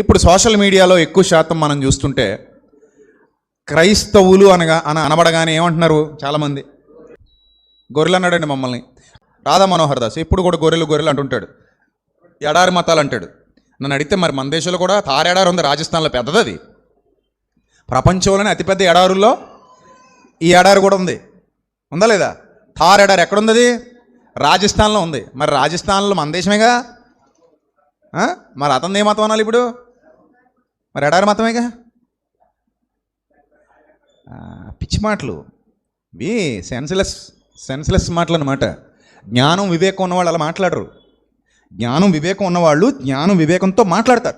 ఇప్పుడు సోషల్ మీడియాలో ఎక్కువ శాతం మనం చూస్తుంటే క్రైస్తవులు అనగా అన అనబడగానే ఏమంటున్నారు చాలామంది? గొర్రెలు అన్నాడండి మమ్మల్ని. రాధా మనోహర్ దాస్ ఇప్పుడు కూడా గొర్రెలు గొర్రెలు అంటుంటాడు. ఎడారి మతాలు అంటాడు. నన్ను అడిగితే మరి మన దేశంలో కూడా తారెడారు ఉంది రాజస్థాన్లో పెద్దది అది ప్రపంచంలోనే అతిపెద్ద ఎడారుల్లో ఈ ఎడారి కూడా ఉంది. ఉందా లేదా? థార్ ఎడారి ఎక్కడుంది అది రాజస్థాన్లో ఉంది. మరి రాజస్థాన్లో మన దేశమేగా? మరి అతను ఏ మతం అనాలి ఇప్పుడు? మరి ఎడారి మతమేగా? పిచ్చి మాటలు. ఇవి సెన్స్లెస్ సెన్స్లెస్ మాటలు అనమాట జ్ఞానం వివేకం ఉన్నవాళ్ళు అలా మాట్లాడరు. జ్ఞానం వివేకం ఉన్నవాళ్ళు జ్ఞానం వివేకంతో మాట్లాడతారు.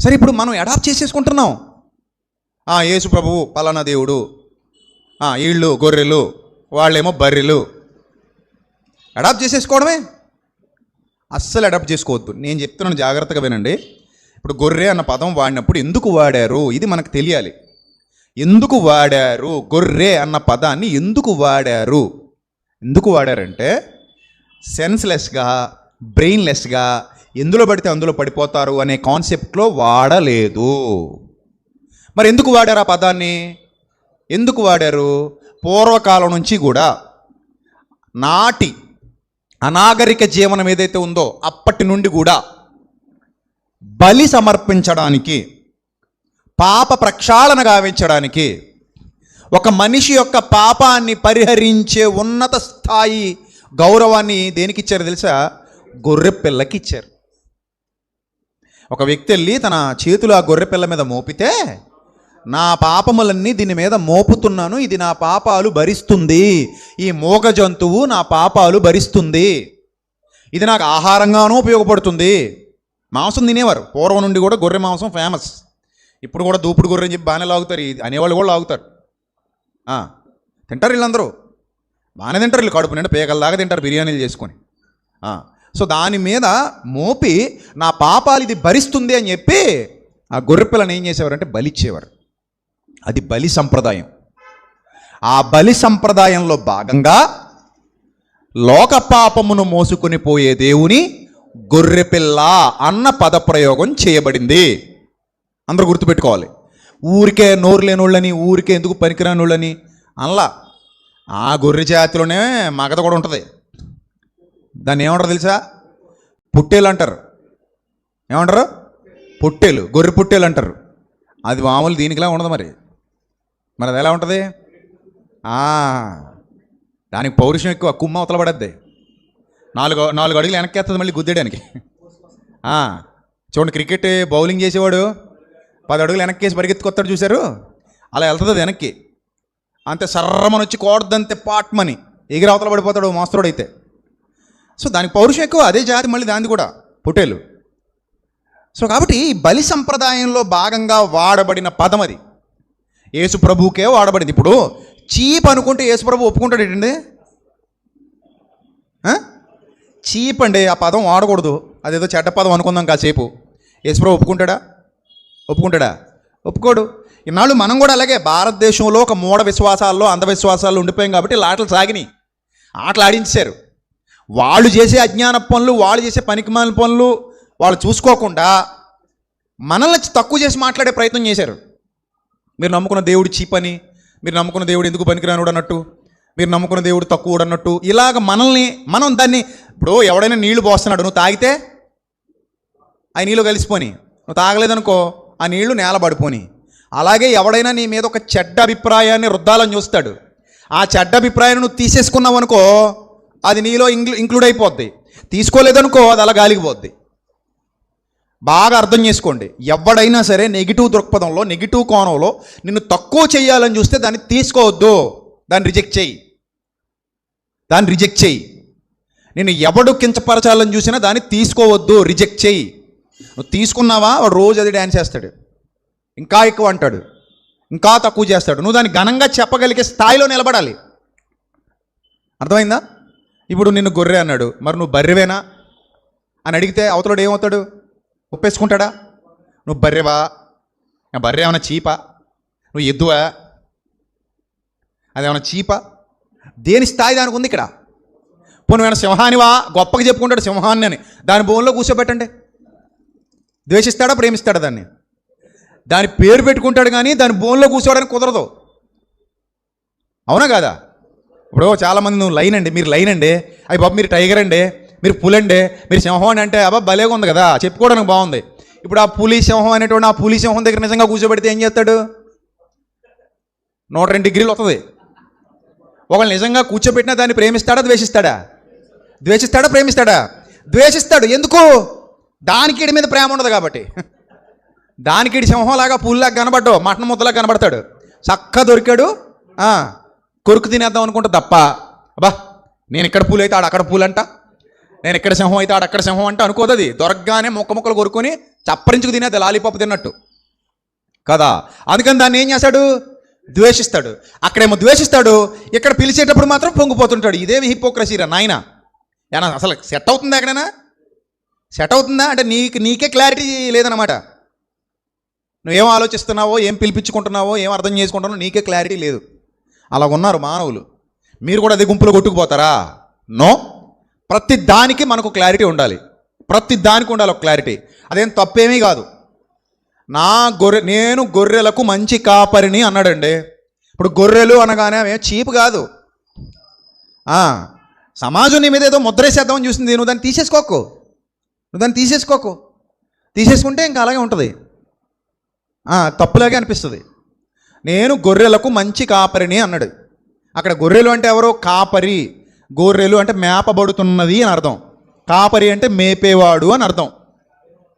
సరే ఇప్పుడు మనం అడాప్ట్ చేసేసుకుంటున్నాం. ఆ, యేసు ప్రభువు పలానా దేవుడు ఆ, ఈళ్ళు గొర్రెలు వాళ్ళేమో బర్రెలు. అడాప్ట్ చేసేసుకోవడమే? అస్సలు అడాప్ట్ చేసుకోవద్దు. నేను చెప్తున్నాను జాగ్రత్తగా వినండి. ఇప్పుడు గొర్రె అన్న పదం వాడినప్పుడు ఎందుకు వాడారు? ఇది మనకు తెలియాలి. ఎందుకు వాడారు? గొర్రె అన్న పదాన్ని ఎందుకు వాడారు? ఎందుకు వాడారంటే సెన్స్లెస్గా బ్రెయిన్లెస్గా ఎందులో పడితే అందులో పడిపోతారు అనే కాన్సెప్ట్లో వాడలేదు. మరి ఎందుకు వాడారు ఆ పదాన్ని? ఎందుకు వాడారు? పూర్వకాలం నుంచి కూడా నాటి అనాగరిక జీవనం ఏదైతే ఉందో అప్పటి నుండి కూడా బలి సమర్పించడానికి పాప ప్రక్షాళన గావించడానికి ఒక మనిషి యొక్క పాపాన్ని పరిహరించే ఉన్నత స్థాయి గౌరవాన్ని దేనికి ఇచ్చారు తెలుసా? గొర్రె పిల్లకి ఇచ్చారు. ఒక వ్యక్తి వెళ్ళి తన చేతులు ఆ గొర్రె పిల్ల మీద మోపితే నా పాపములన్నీ దీని మీద మోపుతున్నాను ఇది నా పాపాలు భరిస్తుంది ఈ మూగ జంతువు నా పాపాలు భరిస్తుంది ఇది నాకు ఆహారంగానూ ఉపయోగపడుతుంది మాంసం తినేవారు. పూర్వం నుండి కూడా గొర్రె మాంసం ఫేమస్ ఇప్పుడు కూడా దూపుడు గొర్రె అని చెప్పి బాగానే లాగుతారు. ఇది అనేవాళ్ళు కూడా లాగుతారు. తింటారు వీళ్ళందరూ. బాగానే తింటారు వీళ్ళు. కడుపు నిండా పేగల్లాగా తింటారు బిర్యానీలు చేసుకొని. సో దాని మీద మోపి నా పాపాలు ఇది భరిస్తుంది అని చెప్పి ఆ గొర్రె పిల్లని ఏం చేసేవారంటే బలిచ్చేవారు అది బలి సంప్రదాయం. ఆ బలి సంప్రదాయంలో భాగంగా లోక పాపమును మోసుకొని పోయే దేవుని గొర్రెపిల్ల అన్న పదప్రయోగం చేయబడింది. అందరూ గుర్తుపెట్టుకోవాలి. ఊరికే నోరు లేనోళ్ళని ఊరికే ఎందుకు పనికిరానోళ్ళని అనలా. ఆ గొర్రె జాతిలోనే మగత కూడా ఉంటుంది. దాన్ని ఏమంటారు తెలుసా? పుట్టేలు అంటారు. ఏమంటారు? పుట్టేలు గొర్రె పుట్టేలు అంటారు. అది మామూలు దీనికిలా ఉండదు మరి. మరి అది ఎలా ఉంటుంది? దానికి పౌరుషం ఎక్కువ కుమ్మ అవతల పడద్ది. నాలుగు నాలుగు అడుగులు వెనక్కేస్తుంది మళ్ళీ గుద్దేయడానికి. చూడండి క్రికెట్ బౌలింగ్ చేసేవాడు పది అడుగులు వెనక్కేసి పరిగెత్తుకొస్తాడు చూశారు? అలా వెళ్తుంది అది వెనక్కి. అంతే సర్రమని వచ్చి కోడదంతే పాట్మని. ఎగిరి అవతల పడిపోతాడు మాస్తరుడు అయితే. సో దానికి పౌరుషం ఎక్కువ అదే జాతి మళ్ళీ దానిది కూడా పుట్టేలు. సో కాబట్టి బలి సంప్రదాయంలో భాగంగా వాడబడిన పదం అది. యేసు ప్రభువుకే వాడబడింది. ఇప్పుడు చీప్ అనుకుంటే యేసు ప్రభు ఒప్పుకుంటాడు ఏంటండి? చీప్ అండి ఆ పదం వాడకూడదు. అదేదో చెడ్డ పదం అనుకుందాం కాసేపు. యేసు ఒప్పుకుంటాడా? ఒప్పుకుంటాడా? ఒప్పుకోడు. ఇన్నాళ్ళు మనం కూడా అలాగే భారతదేశంలో ఒక మూఢ విశ్వాసాల్లో అంధవిశ్వాసాల్లో ఉండిపోయాం కాబట్టి ఇలా ఆటలు సాగినాయి. ఆటలు ఆడించారు వాళ్ళు చేసే అజ్ఞాన పనులు వాళ్ళు చేసే పనికిమాలిన పనులు వాళ్ళు చూసుకోకుండా మనల్ని తక్కువ చేసి మాట్లాడే ప్రయత్నం చేశారు. మీరు నమ్ముకున్న దేవుడు చీప్ అని మీరు నమ్ముకున్న దేవుడు ఎందుకు పనికిరానుడు అన్నట్టు మీరు నమ్ముకున్న దేవుడు తక్కువ అన్నట్టు ఇలాగ మనల్ని మనం దాన్ని ఇప్పుడు ఎవడైనా నీళ్ళు పోస్తున్నాడు నువ్వు తాగితే ఆ నీళ్ళు కలిసిపోని. నువ్వు తాగలేదనుకో ఆ నీళ్ళు నేల పడిపోని. అలాగే ఎవడైనా నీ మీద ఒక చెడ్డ అభిప్రాయాన్ని రుద్దాలని చూస్తాడు. ఆ చెడ్డ అభిప్రాయాన్ని నువ్వు తీసేసుకున్నావు అనుకో అది నీలో ఇంక్లూ ఇంక్లూడ్ అయిపోద్ది. తీసుకోలేదనుకో అది అలా గాలిగిపోద్ది బాగా అర్థం చేసుకోండి. ఎవడైనా సరే నెగిటివ్ దృక్పథంలో నెగిటివ్ కోణంలో నిన్ను తక్కువ చేయాలని చూస్తే దాన్ని తీసుకోవద్దు. దాన్ని రిజెక్ట్ చేయి. దాన్ని రిజెక్ట్ చేయి. నేను ఎవడు కించపరచాలని చూసినా దాన్ని తీసుకోవద్దు రిజెక్ట్ చేయి. నువ్వు తీసుకున్నావా? వాడు రోజు అది డ్యాన్స్ చేస్తాడు. ఇంకా ఎక్కువ అంటాడు. ఇంకా తక్కువ చేస్తాడు. నువ్వు దాన్ని ఘనంగా చెప్పగలిగే స్థాయిలో నిలబడాలి. అర్థమైందా? ఇప్పుడు నిన్ను గొర్రె అన్నాడు. మరి నువ్వు బర్రెవేనా? అని అడిగితే అవతలడు ఏమవుతాడు? ఒప్పేసుకుంటాడా? నువ్వు బర్రెవా? బర్రె ఏమైనా చీపా? నువ్వు ఎద్దువా? అదేమైనా చీపా? దేని స్థాయి దానికి ఉంది ఇక్కడ? పోను ఏమైనా సింహానివా గొప్పగా చెప్పుకుంటాడు సింహాన్ని అని. దాని భూమిలో కూర్చోబెట్టండి. ద్వేషిస్తాడా ప్రేమిస్తాడా దాన్ని? దాని పేరు పెట్టుకుంటాడు కానీ దాని బోన్లో కూర్చోవడానికి కుదరదు. అవునా కాదా? ఇప్పుడు చాలామంది నువ్వు లైన్ అండి మీరు లైన్ అండి. అయ్యి బాబు మీరు టైగర్ అండి మీరు పులి అండి మీరు సింహం అని అంటే అబ్బా భలేగా ఉంది కదా చెప్పుకోవడానికి బాగుంది. ఇప్పుడు ఆ పులి సింహం అనేటువంటి ఆ పులి సింహం దగ్గర నిజంగా కూర్చోబెడితే ఏం చేస్తాడు? నూట రెండు డిగ్రీలు వస్తుంది ఒకళ్ళు నిజంగా కూర్చోబెట్టినా దాన్ని ప్రేమిస్తాడా ద్వేషిస్తాడా? ద్వేషిస్తాడా ప్రేమిస్తాడా? ద్వేషిస్తాడు. ఎందుకు? దానికి ఈడి మీద ప్రేమ ఉండదు కాబట్టి. దానికిడి సింహంలాగా పూల్లాగా కనబడ్డావు మటన్ ముద్దలాగా కనబడతాడు. చక్క దొరికాడు. కొరుకు తినేద్దాం అనుకుంటా తప్ప. అబ్బా నేను ఇక్కడ పూలు అయితే ఆడ అక్కడ పూలు అంట నేను ఇక్కడ సింహం అయితే ఆడ అక్కడ సింహం అంట అనుకోదు అది. దొరకగానే ముక్క ముక్కలు కొరుకొని చప్పరించుకు తినేది లాలీపాప్ తిన్నట్టు. కదా? అందుకని దాన్ని ఏం చేస్తాడు? ద్వేషిస్తాడు. అక్కడేమో ద్వేషిస్తాడు. ఇక్కడ పిలిచేటప్పుడు మాత్రం పొంగిపోతుంటాడు. ఇదేమి హిపోక్రసీరా నాయన? ఏనా అసలు సెట్ అవుతుందా ఎక్కడైనా? సెట్ అవుతుందా? అంటే నీకు నీకే క్లారిటీ లేదనమాట నువ్వేం ఆలోచిస్తున్నావో ఏం పిలిపించుకుంటున్నావో ఏం అర్థం చేసుకుంటున్నావో నీకే క్లారిటీ లేదు. అలా ఉన్నారు మానవులు. మీరు కూడా అదే గుంపులో కొట్టుకుపోతారా? నో. ప్రతి దానికి మనకు క్లారిటీ ఉండాలి. ప్రతి దానికి ఉండాలి ఒక క్లారిటీ అదేం తప్పేమీ కాదు. నా గొర్రె నేను గొర్రెలకు మంచి కాపరిని అన్నాడండి. ఇప్పుడు గొర్రెలు అనగానే అవి చీప్ కాదు. సమాజం నీ మీద ఏదో ముద్రేసేద్దామని చూసింది. నువ్వు దాన్ని తీసేసుకోకు. నువ్వు దాన్ని తీసేసుకోకు. తీసేసుకుంటే ఇంకా అలాగే ఉంటుంది. తప్పులాగే అనిపిస్తుంది. నేను గొర్రెలకు మంచి కాపరిని అన్నాడు. అక్కడ గొర్రెలు అంటే ఎవరో? కాపరి. గొర్రెలు అంటే మేపబడుతున్నది అని అర్థం. కాపరి అంటే మేపేవాడు అని అర్థం.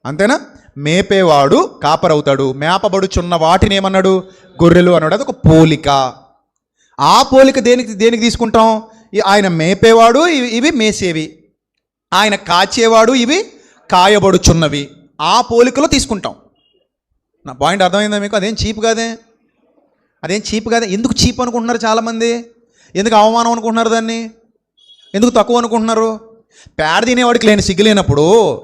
అంతేనా? మేపేవాడు కాపరవుతాడు. మేపబడుచున్న వాటిని ఏమన్నాడు? గొర్రెలు అన్నాడు. అది ఒక పోలిక. ఆ పోలిక దేనికి దేనికి తీసుకుంటాం? ఆయన మేపేవాడు ఇవి ఇవి మేసేవి. ఆయన కాచేవాడు ఇవి కాయబడుచున్నవి. ఆ పోలికలో తీసుకుంటాం. నా పాయింట్ అర్థమైందా మీకు? అదేం చీప్ కాదే? అదేం చీప్ కాదే? ఎందుకు చీప్ అనుకుంటున్నారు చాలామంది? ఎందుకు అవమానం అనుకుంటున్నారు దాన్ని? ఎందుకు తక్కువ అనుకుంటున్నారు? పేడ తినేవాడికి లేని సిగ్గు లేనప్పుడు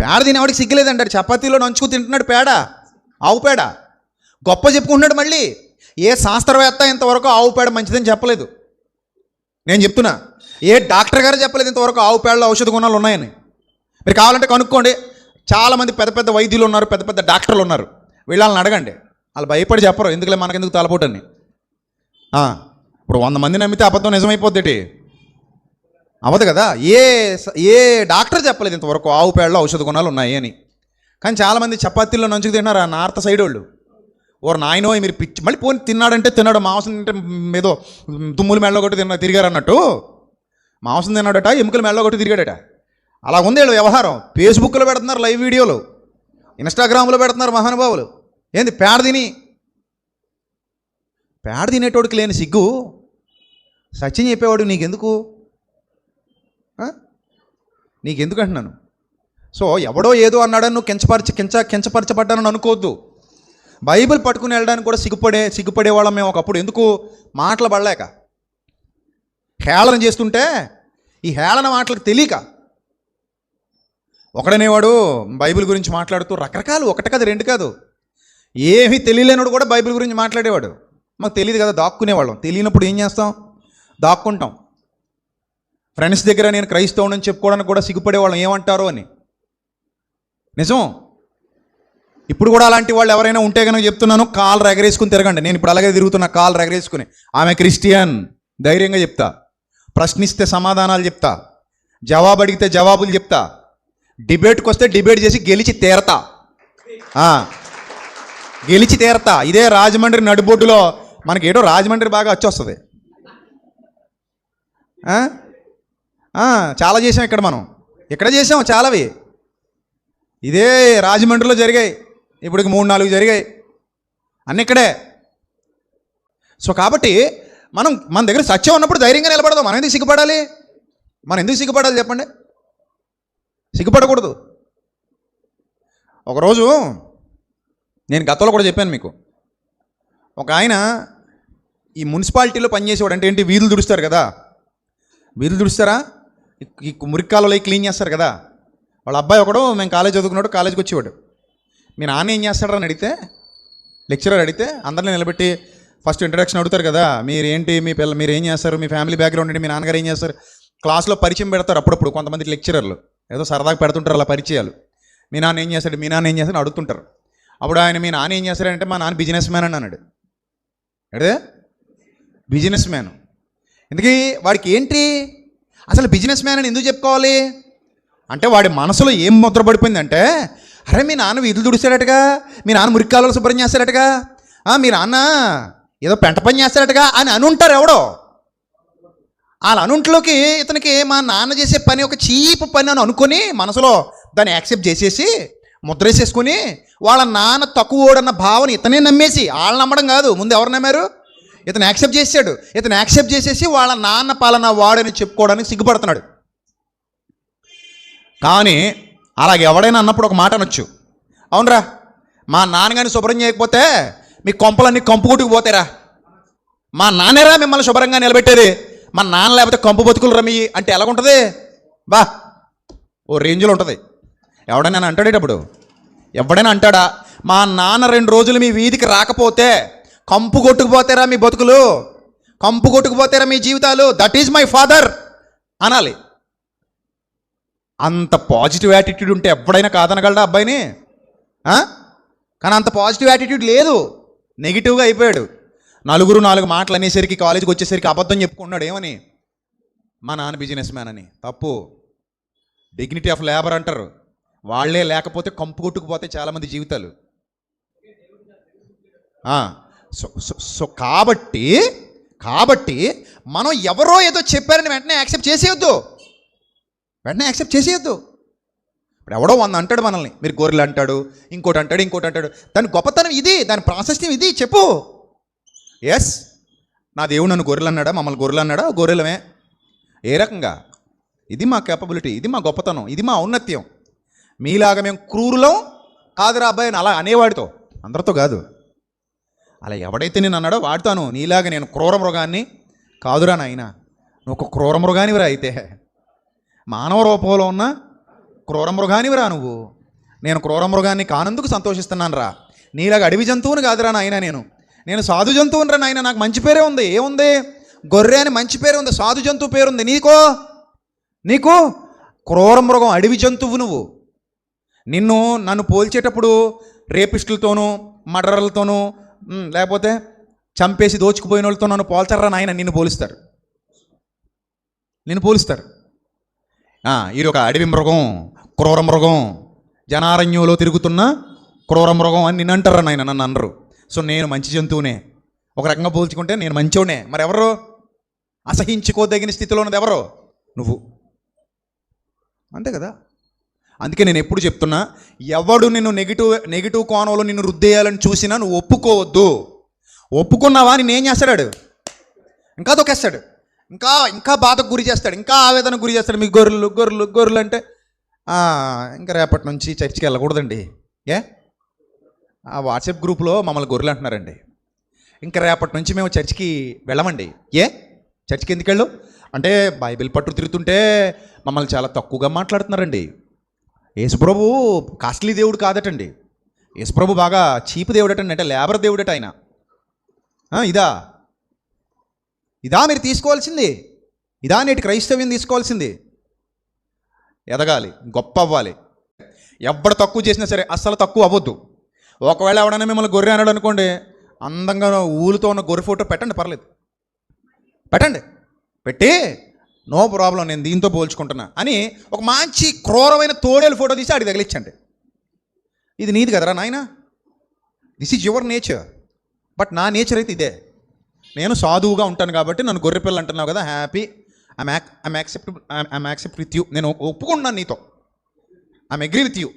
పేడ తినేవాడికి సిగ్గులేదంటాడు చపాతీలో నంచుకు తింటున్నాడు పేడ. ఆవు పేడ. గొప్ప చెప్పుకుంటున్నాడు మళ్ళీ. ఏ శాస్త్రవేత్త ఇంతవరకు ఆవు పేడ మంచిదని చెప్పలేదు. నేను చెప్తున్నా ఏ డాక్టర్ గారు చెప్పలేదు ఇంతవరకు ఆవు పేడలో ఔషధ గుణాలు ఉన్నాయని? మీరు కావాలంటే కనుక్కోండి. చాలామంది పెద్ద పెద్ద వైద్యులు ఉన్నారు పెద్ద పెద్ద డాక్టర్లు ఉన్నారు. వీళ్ళని అడగండి. వాళ్ళు భయపడి చెప్పరు ఎందుకులే మనకెందుకు తలపోటని? ఇప్పుడు వంద మంది నమ్మితే అబద్ధం నిజమైపోద్ది అవ్వదు కదా? ఏ స- ఏ డాక్టర్ చెప్పలేదు ఇంతవరకు ఆవు పేడలో ఔషధ గుణాలు ఉన్నాయి అని కానీ చాలామంది చపాతీల్లో నంచుకు తిన్నారు? ఆ నార్త్ సైడ్ వాళ్ళు. ఓరు నాయనో మీరు పిచ్చి మళ్ళీ పోని తిన్నాడంటే తిన్నాడు మాంసం తింటే ఏదో తుమ్ములు మెళ్ళ కొట్టి తిన్నా తిరిగారు అన్నట్టు మాంసం తిన్నాడట ఎముకలు మెళ్ళ కొట్టి తిరిగాడట. అలా ఉంది వీళ్ళ వ్యవహారం. ఫేస్బుక్లో పెడుతున్నారు లైవ్ వీడియోలు. ఇన్స్టాగ్రామ్లో పెడుతున్నారు మహానుభావులు. ఏంది పేడ తిని? పేడ తినేటోడికి లేని సిగ్గు? సత్యం చెప్పేవాడు నీకెందుకు? నీకెందుకు అంటున్నాను? సో ఎవడో ఏదో అన్నాడని నువ్వు కించపరిచి కించ కించపరచబడ్డానని అనుకోవద్దు. బైబిల్ పట్టుకుని వెళ్ళడానికి కూడా సిగ్గుపడే సిగ్గుపడే వాళ్ళం మేము ఒకప్పుడు. ఎందుకు? మాటలు పడలేక. హేళన చేస్తుంటే ఈ హేళన మాటలకు తెలియక. ఒకడనేవాడు బైబిల్ గురించి మాట్లాడుతూ రకరకాలు ఒకటి కాదు రెండు కాదు. ఏమీ తెలియలేనోడు కూడా బైబిల్ గురించి మాట్లాడేవాడు. మాకు తెలియదు కదా దాక్కునేవాళ్ళం. తెలియనప్పుడు ఏం చేస్తాం? దాక్కుంటాం. ఫ్రెండ్స్ దగ్గర నేను క్రైస్తవుని చెప్పుకోవడానికి కూడా సిగ్గుపడేవాళ్ళం. ఏమంటారు అని. నిజం? ఇప్పుడు కూడా అలాంటి వాళ్ళు ఎవరైనా ఉంటే కనుక చెప్తున్నాను కాలు రెగరేసుకుని తిరగండి. నేను ఇప్పుడు అలాగే తిరుగుతున్నా కాలు రెగరేసుకుని. ఆమె క్రిస్టియన్ ధైర్యంగా చెప్తా. ప్రశ్నిస్తే సమాధానాలు చెప్తా. జవాబు అడిగితే జవాబులు చెప్తా. డిబేట్కి వస్తే డిబేట్ చేసి గెలిచి తీరతా. గెలిచి తీరతా. ఇదే రాజమండ్రి నడిబొడ్డులో మనకి ఏటో రాజమండ్రి బాగా వచ్చేస్తుంది చాలా చేసాం ఇక్కడ మనం. ఇక్కడ చేసాం చాలావి. ఇదే రాజమండ్రిలో జరిగాయి. ఇప్పటికి మూడు నాలుగు జరిగాయి. అన్నీ ఇక్కడే. సో కాబట్టి మనం మన దగ్గర సత్యం ఉన్నప్పుడు ధైర్యంగా నిలబడదాం. మనం ఎందుకు సిగ్గుపడాలి? మనం ఎందుకు సిగ్గుపడాలి చెప్పండి? సిగ్గుపడకూడదు. ఒకరోజు నేను గతంలో కూడా చెప్పాను మీకు. ఒక ఆయన ఈ మున్సిపాలిటీలో పనిచేసేవాడు అంటే ఏంటి? వీధులు దుడుస్తారు కదా. వీధులు దుడుస్తారా? ఈ- మురికాలలో క్లీన్ చేస్తారు కదా. వాళ్ళ అబ్బాయి ఒకడు మేము కాలేజ్ చదువుకున్నాడు కాలేజ్కి వచ్చేవాడు. మీ నాన్న ఏం చేస్తాడని అడిగితే లెక్చరర్ అడిగితే అందరిని నిలబెట్టి ఫస్ట్ ఇంట్రడక్షన్ అడుగుతారు కదా మీరు ఏంటి మీ పిల్ల మీరు ఏం చేస్తారు మీ ఫ్యామిలీ బ్యాక్గ్రౌండ్ ఏంటి మీ నాన్నగారు ఏం చేస్తారు? క్లాస్లో పరిచయం పెడతారు అప్పుడప్పుడు కొంతమంది లెక్చరర్లు ఏదో సరదాగా పెడుతుంటారు అలా పరిచయాలు. మీ నాన్న ఏం చేస్తాడు మీ నాన్న ఏం చేస్తాడు అడుగుతుంటారు. అప్పుడు ఆయన మీ నాన్న ఏం చేస్తాడంటే మా నాన్న బిజినెస్ మ్యాన్ అని అన్నాడు. ఎడే బిజినెస్ మ్యాన్ ఎందుకీ? వాడికి ఏంటి? అసలు బిజినెస్ మ్యాన్ అని ఎందుకు చెప్పుకోవాలి? అంటే వాడి మనసులో ఏం ముద్ర పడిపోయిందంటే అరే మీ నాన్న వీధులు తుడిచాడటగా మీ నాన్న మురికాలలో శుభ్రం చేస్తాడటగా? మీ నాన్న ఏదో పెంట పని చేస్తాడటగా? అని అనుంటారు ఎవడో. వాళ్ళ అనుంట్లోకి ఇతనికి మా నాన్న చేసే పని ఒక చీప్ పని అని అనుకొని మనసులో దాన్ని యాక్సెప్ట్ చేసేసి ముద్రేసేసుకుని వాళ్ళ నాన్న తక్కువోడన్న భావన ఇతనే నమ్మేసి వాళ్ళు నమ్మడం కాదు. ముందు ఎవరు నమ్మారు? ఇతను యాక్సెప్ట్ చేశాడు. ఇతను యాక్సెప్ట్ చేసేసి వాళ్ళ నాన్న పాలన వాడని చెప్పుకోవడానికి సిగ్గుపడుతున్నాడు. కానీ అలాగే ఎవడైనా అన్నప్పుడు ఒక మాట అనొచ్చు. అవునరా మా నాన్నగారిని శుభ్రం చేయకపోతే మీ కొంపలన్నీ కంపు కొట్టుకు పోతారా మా నాన్నేరా మిమ్మల్ని శుభ్రంగా నిలబెట్టేది? మా నాన్న లేకపోతే కంపు బతుకులు రమ్మి అంటే ఎలాగుంటుంది? బా ఓ రేంజ్లో ఉంటుంది. ఎవడైనా అంటాడేటప్పుడు ఎవడైనా అంటాడా మా నాన్న రెండు రోజులు మీ వీధికి రాకపోతే కంపు కొట్టుకుపోతారా మీ బతుకులు. కంపు కొట్టుకుపోతారా మీ జీవితాలు. దట్ ఈజ్ మై ఫాదర్ అనాలి. అంత పాజిటివ్ యాటిట్యూడ్ ఉంటే ఎప్పుడైనా కాదనగలడా అబ్బాయిని? కానీ అంత పాజిటివ్ యాటిట్యూడ్ లేదు. నెగిటివ్గా అయిపోయాడు. నలుగురు నాలుగు మాటలు అనేసరికి కాలేజీకి వచ్చేసరికి అబద్ధం చెప్పుకున్నాడు ఏమని? మా నాన్న బిజినెస్ మ్యాన్ అని. తప్పు. డిగ్నిటీ ఆఫ్ లేబర్ అంటారు. వాళ్ళే లేకపోతే కంపు కొట్టుకుపోతే చాలామంది జీవితాలు. సో సో- సో కాబట్టి కాబట్టి మనం ఎవరో ఏదో చెప్పారని వెంటనే యాక్సెప్ట్ చేసేయొద్దు. వెంటనే యాక్సెప్ట్ చేసేయద్దు. ఇప్పుడు ఎవడో వంద అంటాడు మనల్ని. మీరు గొర్రెలు అంటాడు ఇంకోటి అంటాడు ఇంకోటి అంటాడు. దాని గొప్పతనం ఇది దాని ప్రాశస్త్యం ఇది చెప్పు. ఎస్ నా దేవుడు నన్ను గొర్రెలు అన్నాడా? మమ్మల్ని గొర్రెలు అన్నాడా? గొర్రెలమే. ఏ రకంగా? ఇది మా కేపబిలిటీ ఇది మా గొప్పతనం ఇది మా ఔన్నత్యం. మీలాగా మేము క్రూరులం కాదురా అబ్బాయి అలా అనేవాడితో. అందరితో కాదు. అలా ఎవడైతే నేను అన్నాడో వాడుతాను. నీలాగా నేను క్రూర మృగాన్ని కాదురా నాయన. నువ్వు ఒక క్రూర మృగానివిరా అయితే. మానవ రూపంలో ఉన్న క్రూర మృగానివిరా నువ్వు. నేను క్రూర మృగాన్ని కానందుకు సంతోషిస్తున్నాను రా నీలాగా అడవి జంతువుని కాదురా నాయన నేను. నేను సాధు జంతువుని రా నాయన. నాకు మంచి పేరే ఉంది. ఏముంది గొర్రె అని మంచి పేరు ఉంది. సాధు జంతువు పేరుంది నీకో? నీకు? క్రూర మృగం అడవి జంతువు నువ్వు. నిన్ను నన్ను పోల్చేటప్పుడు రేపిస్టులతోనూ మర్డర్లతోనూ లేకపోతే చంపేసి దోచుకుపోయిన వాళ్ళతో నన్ను పోల్చర్రా నాయన. నిన్ను పోలుస్తారు. నిన్ను పోలుస్తారు. ఇది ఒక అడవి మృగం క్రూర మృగం. జనారణ్యంలో తిరుగుతున్న క్రూర మృగం అని నేను అంటారు నాయన నన్ను అనరు. సో నేను మంచి జంతువునే. ఒక రకంగా పోల్చుకుంటే నేను మంచోనే. మరి ఎవరు అసహించుకోదగిన స్థితిలో ఉన్నది ఎవరు? నువ్వు. అంతే కదా? అందుకే నేను ఎప్పుడు చెప్తున్నా ఎవడు నిన్ను నెగిటివ్ నెగిటివ్ కోణంలో నిన్ను రుద్దేయాలని చూసినా నువ్వు ఒప్పుకోవద్దు. ఒప్పుకున్నావా? నేను ఏం చేస్తాడు ఇంకా తొక్కేస్తాడు. ఇంకా ఇంకా బాధకు గురి చేస్తాడు. ఇంకా ఆవేదనకు గురి చేస్తాడు. మీ గొర్రెలు గొర్రెలు గొర్రెలు అంటే ఇంకా రేపటి నుంచి చర్చికి వెళ్ళకూడదండి. ఏ? ఆ వాట్సాప్ గ్రూప్లో మమ్మల్ని గొర్రెలు అంటున్నారండి. ఇంకా రేపటి నుంచి మేము చర్చికి వెళ్ళమండి. ఏ? చర్చికి ఎందుకు వెళ్ళు? అంటే బైబిల్ పట్టు తిరుగుతుంటే మమ్మల్ని చాలా తక్కువగా మాట్లాడుతున్నారండి. యేసుప్రభు కాస్ట్లీ దేవుడు కాదటండి. యేసుప్రభు బాగా చీప్ దేవుడటండి. అంటే లేబర్ దేవుడట ఆయన. ఇదా? ఇదా మీరు తీసుకోవాల్సింది. ఇదా నేటి క్రైస్తవ్యం తీసుకోవాల్సింది. ఎదగాలి గొప్ప అవ్వాలి ఎవడు తక్కువ చేసినా సరే అస్సలు తక్కువ అవ్వద్దు. ఒకవేళ ఎవడైనా మిమ్మల్ని గొర్రె అన్నాడు అనుకోండి అందంగా ఊలుతో ఉన్న గొర్రె ఫోటో పెట్టండి పర్లేదు. పెట్టండి. పెట్టి నో ప్రాబ్లం నేను దీంతో పోల్చుకుంటున్నా అని ఒక మంచి క్రూరమైన తోడేలు ఫోటో తీసి ఆడికి తగిలించండి. ఇది నీది కదరా నాయన? This is your nature but నా నేచర్ అయితే ఇదే. నేను సాధువుగా ఉంటాను కాబట్టి నన్ను గొర్రెపిల్ల అంటున్నావు కదా happy I'm ack I'm accept I'm accept with you నేను ఒప్పుకుంటున్నాను నీతో. ఐమ్ అగ్రీ విత్ యూ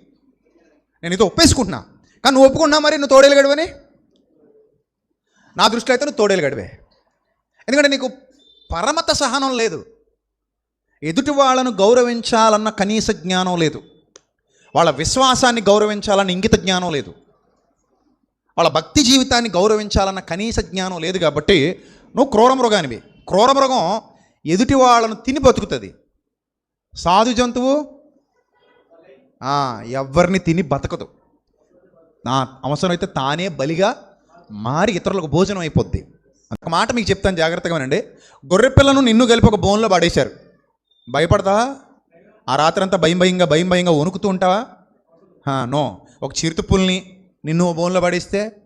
నేను నీతో ఒప్పేసుకుంటున్నా. కానీ నువ్వు ఒప్పుకున్నా మరి నువ్వు తోడేలు గడవని? నా దృష్టిలో అయితే నువ్వు తోడేలు గడివే. ఎందుకంటే నీకు పరమత సహనం లేదు. ఎదుటి వాళ్ళను గౌరవించాలన్న కనీస జ్ఞానం లేదు. వాళ్ళ విశ్వాసాన్ని గౌరవించాలన్న ఇంగిత జ్ఞానం లేదు. వాళ్ళ భక్తి జీవితాన్ని గౌరవించాలన్న కనీస జ్ఞానం లేదు కాబట్టి నువ్వు క్రూరమృగానివి క్రూరమృగం ఎదుటి వాళ్ళను తిని బతుకుతుంది. సాధు జంతువు? ఎవరిని తిని బతకదు. నా అవసరమైతే తానే బలిగా మారి ఇతరులకు భోజనం అయిపోద్ది. ఒక మాట మీకు చెప్తాను జాగ్రత్తగా వినండి. గొర్రె పిల్లను నిన్ను కలిపి ఒక బోన్లో పడేశారు. భయపడతా ఆ రాత్రంతా భయం భయంగా భయం భయంగా వణుకుతూ ఉంటావా? నో. ఒక చిరుతుపుల్ని నిన్ను ఓ బోన్లో పడిస్తే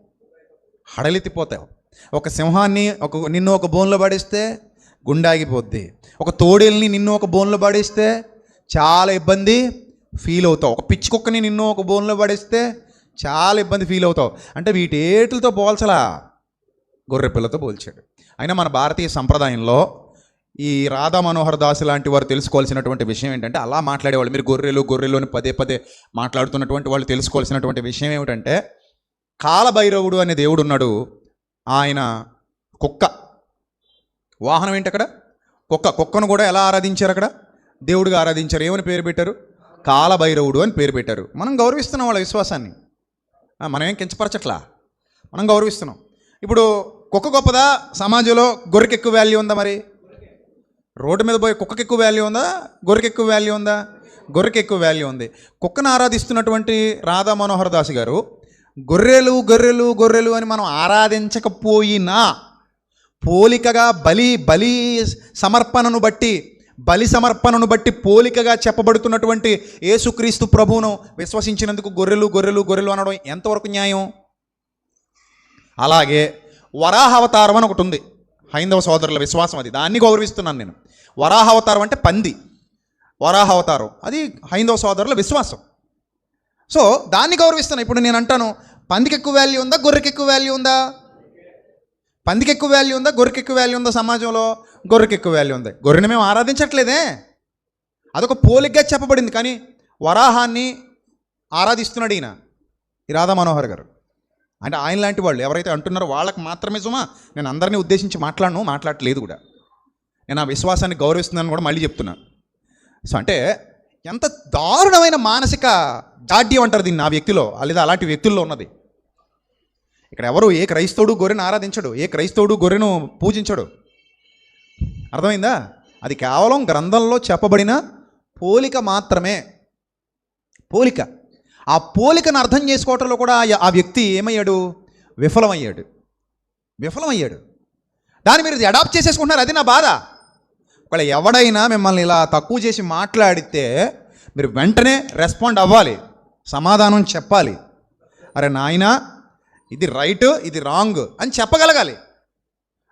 హడలితిపోతావు ఒక సింహాన్ని ఒక నిన్ను ఒక బోన్లో పడిస్తే గుండాగిపోద్ది. ఒక తోడేల్ని నిన్ను ఒక బోన్లో పడిస్తే చాలా ఇబ్బంది ఫీల్ అవుతావు. ఒక పిచ్చి కుక్కని నిన్ను ఒక బోన్లో పడిస్తే చాలా ఇబ్బంది ఫీల్ అవుతావు. అంటే వీటేటితో పోల్చలా. గొర్రె పిల్లతో పోల్చాడు. అయినా మన భారతీయ సంప్రదాయంలో ఈ రాధా మనోహర్ దాస్ లాంటి వారు తెలుసుకోవాల్సినటువంటి విషయం ఏంటంటే అలా మాట్లాడేవాళ్ళు మీరు గొర్రెలు గొర్రెలోని పదే పదే మాట్లాడుతున్నటువంటి వాళ్ళు తెలుసుకోవాల్సినటువంటి విషయం ఏమిటంటే కాలభైరవుడు అనే దేవుడు ఉన్నాడు ఆయన కుక్క. వాహనం ఏంటి అక్కడ కుక్క. కుక్కను కూడా ఎలా ఆరాధించారు అక్కడ? దేవుడిగా ఆరాధించారు. ఏమని పేరు పెట్టారు? కాలభైరవుడు అని పేరు పెట్టారు. మనం గౌరవిస్తున్నాం వాళ్ళ విశ్వాసాన్ని. మనం ఏం కించపరచట్లా? మనం గౌరవిస్తున్నాం. ఇప్పుడు కుక్క గొప్పదా? సమాజంలో గొర్రెకి ఎక్కువ వాల్యూ ఉందా మరి? రోడ్డు మీద పోయి కుక్కకి ఎక్కువ వాల్యూ ఉందా? గొర్రెకి ఎక్కువ వాల్యూ ఉందా? గొర్రెకి ఎక్కువ వాల్యూ ఉంది. కుక్కను ఆరాధిస్తున్నటువంటి రాధా మనోహర్ దాస్ గారు గొర్రెలు గొర్రెలు గొర్రెలు అని మనం ఆరాధించకపోయినా పోలికగా బలి బలి సమర్పణను బట్టి బలి సమర్పణను బట్టి పోలికగా చెప్పబడుతున్నటువంటి యేసుక్రీస్తు ప్రభువును విశ్వసించినందుకు గొర్రెలు గొర్రెలు గొర్రెలు అనడం ఎంతవరకు న్యాయం? అలాగే వరాహావతారం అని ఒకటి ఉంది. హైందవ సోదరుల విశ్వాసం అది. దాన్ని గౌరవిస్తున్నాను నేను. వరాహావతారం అంటే పంది. వరాహావతారం. అది హైందవ సోదరుల విశ్వాసం. సో దాన్ని గౌరవిస్తాను ఇప్పుడు నేను అంటాను పందికి ఎక్కువ వాల్యూ ఉందా గొర్రెకి ఎక్కువ వాల్యూ ఉందా? పందికి ఎక్కువ వాల్యూ ఉందా గొర్రెకి ఎక్కువ వాల్యూ ఉందా సమాజంలో? గొర్రెకి ఎక్కువ వాల్యూ ఉంది? గొర్రెని మేము ఆరాధించట్లేదే. అదొక పోలిగ్గా చెప్పబడింది. కానీ వరాహాన్ని ఆరాధిస్తున్నాడు ఈయన ఈ రాధా మనోహర్ గారు. అంటే ఆయన లాంటి వాళ్ళు ఎవరైతే అంటున్నారో వాళ్ళకి మాత్రమే సుమా నేను అందరినీ ఉద్దేశించి మాట్లాడను మాట్లాడట్లేదు కూడా. నేను ఆ విశ్వాసాన్ని గౌరవిస్తున్నాను కూడా మళ్ళీ చెప్తున్నాను సో అంటే ఎంత దారుణమైన మానసిక జాడ్యం అంటారు దీన్ని ఆ వ్యక్తిలో లేదా అలాంటి వ్యక్తుల్లో ఉన్నది. ఇక్కడ ఎవరు ఏ క్రైస్తవుడు గొర్రెను ఆరాధించడు ఏ క్రైస్తవుడు గొర్రెను పూజించడు. అర్థమైందా? అది కేవలం గ్రంథంలో చెప్పబడిన పోలిక మాత్రమే. పోలిక. ఆ పోలికను అర్థం చేసుకోవటంలో కూడా ఆ- వ్యక్తి ఏమయ్యాడు? విఫలమయ్యాడు. విఫలమయ్యాడు. దాన్ని మీరు అడాప్ట్ చేసేసుకుంటున్నారు అది నా బాధ. ఒకవేళ ఎవడైనా మిమ్మల్ని ఇలా తక్కువ చేసి మాట్లాడితే మీరు వెంటనే రెస్పాండ్ అవ్వాలి. సమాధానం చెప్పాలి. అరే నాయనా ఇది రైట్ ఇది రాంగ్ అని చెప్పగలగాలి.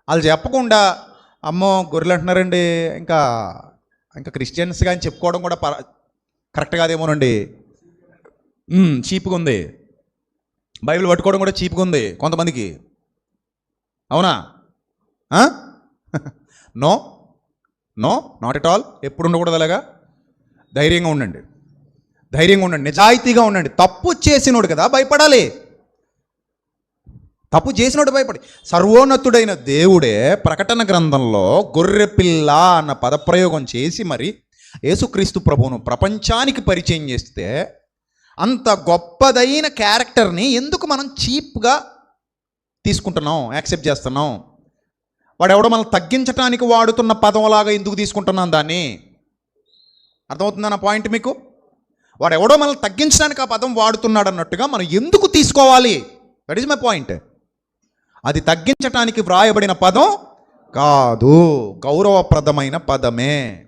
వాళ్ళు చెప్పకుండా అమ్మో గొర్రెలు అంటున్నారండి ఇంకా ఇంకా క్రిస్టియన్స్గా అని చెప్పుకోవడం కూడా పర కరెక్ట్ కాదేమోనండి. చీప్గా ఉంది. బైబిల్ పట్టుకోవడం కూడా చీప్గా ఉంది కొంతమందికి. అవునా? No no not at all ఎప్పుడు ఉండకూడదు అలాగా? ధైర్యంగా ఉండండి. ధైర్యంగా ఉండండి. నిజాయితీగా ఉండండి. తప్పు చేసినోడు కదా భయపడాలి. తప్పు చేసినోడు భయపడి. సర్వోన్నతుడైన దేవుడే ప్రకటన గ్రంథంలో గొర్రె పిల్ల అన్న పదప్రయోగం చేసి మరి యేసుక్రీస్తు ప్రభువును ప్రపంచానికి పరిచయం చేస్తే అంత గొప్పదైన క్యారెక్టర్ని ఎందుకు మనం చీప్గా తీసుకుంటున్నాం యాక్సెప్ట్ చేస్తున్నాం? వాడెవడో మనల్ని తగ్గించడానికి వాడుతున్న పదంలాగా ఎందుకు తీసుకుంటున్నాం దాన్ని? అర్థమవుతుందా నా పాయింట్ మీకు? వాడెవడో మనల్ని తగ్గించడానికి ఆ పదం వాడుతున్నాడు అన్నట్టుగా మనం ఎందుకు తీసుకోవాలి? దట్ ఈజ్ మై పాయింట్ అది తగ్గించటానికి వ్రాయబడిన పదం కాదు గౌరవప్రదమైన పదమే.